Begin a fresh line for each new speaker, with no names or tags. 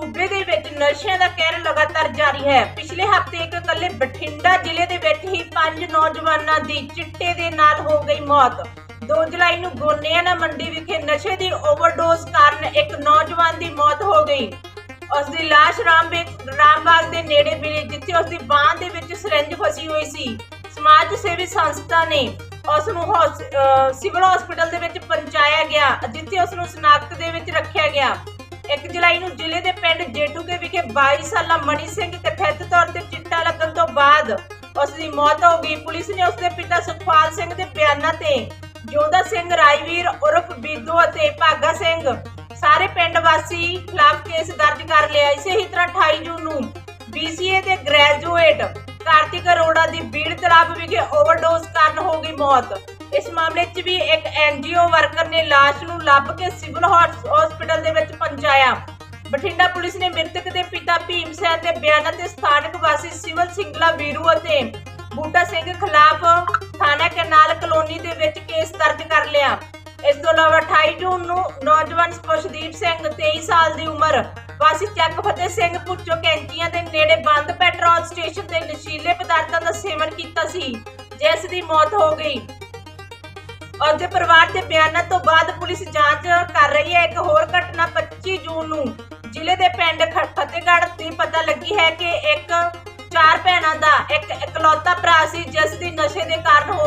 ਸੂਬੇ ਦੇ ਵਿੱਚ ਨਸ਼ਿਆਂ ਦਾ ਕਹਿਰ ਲਗਾਤਾਰ ਜਾਰੀ ਹੈ। ਪਿਛਲੇ ਹਫ਼ਤੇ ਇੱਕ ਇਕੱਲੇ ਬਠਿੰਡਾ ਜ਼ਿਲ੍ਹੇ ਦੇ ਵਿੱਚ ਹੀ ਪੰਜ ਨੌਜਵਾਨਾਂ ਦੀ ਚਿੱਟੇ ਦੇ ਨਾਲ ਹੋ ਗਈ ਮੌਤ। 2 ਜੁਲਾਈ ਨੂੰ ਗੋਨਿਆਣਾ ਮੰਡੀ ਵਿਖੇ ਨਸ਼ੇ ਦੀ ਓਵਰਡੋਜ਼ ਕਾਰਨ ਇੱਕ ਨੌਜਵਾਨ ਦੀ ਮੌਤ ਹੋ ਗਈ। ਉਸ ਦੀ ਲਾਸ਼ ਰਾਮਬਾਗ ਦੇ ਨੇੜੇ ਮਿਲੀ, ਜਿੱਥੇ ਉਸ ਦੀ ਬਾਹ ਦੇ ਵਿੱਚ ਸਿਰੰਜ ਫਸੀ ਹੋਈ ਸੀ। ਸਮਾਜ ਸੇਵੀ ਸੰਸਥਾ ਨੇ ਉਸ ਨੂੰ ਸਿਵਲ ਹਸਪੀਟਲ ਦੇ ਵਿੱਚ ਪਹੁੰਚਾਇਆ ਗਿਆ, ਜਿੱਥੇ ਉਸ ਨੂੰ ਸਨਾਖਤ ਦੇ ਵਿੱਚ ਰੱਖਿਆ ਗਿਆ। 1 ਜੁਲਾਈ ਨੂੰ ਜ਼ਿਲ੍ਹੇ ਦੇ ਪਿੰਡ ਜੇਟੂਕੇ ਵਿਖੇ 22 ਸਾਲਾ ਮਣੀ ਸਿੰਘ ਕਥਿਤ ਤੌਰ ਤੇ ਚਿੱਟਾ ਲੱਗਣ ਤੋਂ ਬਾਅਦ ਉਸ ਦੀ ਮੌਤ ਹੋ ਗਈ। ਪੁਲਿਸ ਨੇ ਉਸ ਦੇ ਪਿਤਾ ਸੁਖਪਾਲ ਸਿੰਘ ਦੇ ਬਿਆਨਾਂ ਤੇ ਜੋਦਾ ਸਿੰਘ ਰਾਜਵੀਰ ਉਰਫ ਬੀਦੂ ਅਤੇ ਭਾਗਾ ਸਿੰਘ ਸਾਰੇ ਪਿੰਡ ਵਾਸੀ ਖਿਲਾਫ ਕੇਸ ਦਰਜ ਕਰ ਲਿਆ। ਇਸੇ ਹੀ ਤਰ੍ਹਾਂ 28 ਜੂਨ ਨੂੰ BCA ਦੇ ਗ੍ਰੈਜੂਏਟ ਕਾਰਤਿਕ ਅਰੋੜਾ ਦੀ ਬੀੜ ਤਲਾਬ ਵਿਖੇ ਓਵਰਡੋਸ ਕਾਰਨ ਹੋ ਗਈ ਮੌਤ। ਇਸ ਮਾਮਲੇ 'ਚ ਵੀ ਇੱਕ ਐਨਜੀਓ ਵਰਕਰ ਨੇ ਲਾਸ਼ ਨੂੰ ਲੱਭ ਕੇ ਸਿਵਲ ਹਸਪੀਟਲ ਦੇ ਵਿੱਚ ਪਹੁੰਚਾਇਆ। ਬਠਿੰਡਾ ਪੁਲਿਸ ਨੇ ਮ੍ਰਿਤਕ ਦੇ ਪਿਤਾ ਭੀਮ ਸੈਨ ਦੇ ਬਿਆਨਾਂ ਤੇ ਸਥਾਨਕ ਵਾਸੀ ਸਿਵਲ ਸਿੰਗਲਾ ਵੀਰੂ ਅਤੇ ਬੂਟਾ ਸਿੰਘ ਖਿਲਾਫ ਥਾਣਾ ਕਨਾਲ ਕਲੋਨੀ ਦੇ ਵਿੱਚ ਕੇਸ ਦਰਜ ਕਰ ਲਿਆ। ਇਸ ਤੋਂ ਇਲਾਵਾ 28 ਜੂਨ ਨੂੰ ਨੌਜਵਾਨ ਖੁਸ਼ਦੀਪ ਸਿੰਘ 23 ਸਾਲ ਦੀ ਉਮਰ, ਵਾਸੀ ਚੱਕ ਫਤਿਹ ਸਿੰਘ ਪੁੱਛੋ ਕੈਂਚੀਆਂ ਦੇ ਨੇੜੇ ਬੰਦ ਪੈਟਰੋਲ ਸਟੇਸ਼ਨ ਤੇ ਨਸ਼ੀਲੇ ਪਦਾਰਥਾਂ ਦਾ ਸੇਵਨ ਕੀਤਾ ਸੀ, ਜਿਸ ਦੀ ਮੌਤ ਹੋ ਗਈ। ਉਸ ਦੇ ਪਰਿਵਾਰ ਦੇ ਬਿਆਨਾਂ ਤੋਂ ਬਾਅਦ ਪੁਲਿਸ ਜਾਂਚ ਕਰ ਰਹੀ ਹੈ। ਇੱਕ ਹੋਰ ਘਟਨਾ 25 ਜੂਨ ਨੂੰ ਜ਼ਿਲ੍ਹੇ ਦੇ ਪਿੰਡ ਫਤਿਹਗੜ੍ਹ ਦੀ ਪਤਾ ਲੱਗੀ ਹੈ ਕਿ ਇੱਕ ਚਾਰ ਭੈਣਾਂ ਦਾ ਇੱਕ ਇਕਲੌਤਾ ਭਰਾ ਸੀ, ਜਿਸ ਦੀ ਨਸ਼ੇ ਦੇ ਕਾਰਨ ਹੋ